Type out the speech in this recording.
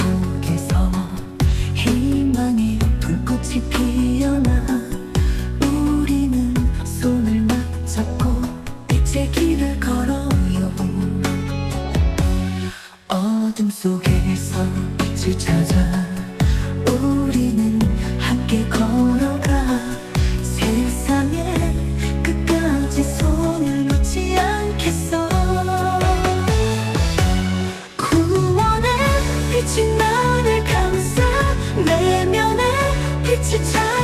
속에서 희망의 불꽃이 피어나 우리는 손을 맞잡고 빛의 길을 걸어, 어둠 속에서 빛을 찾아 ที่เธอ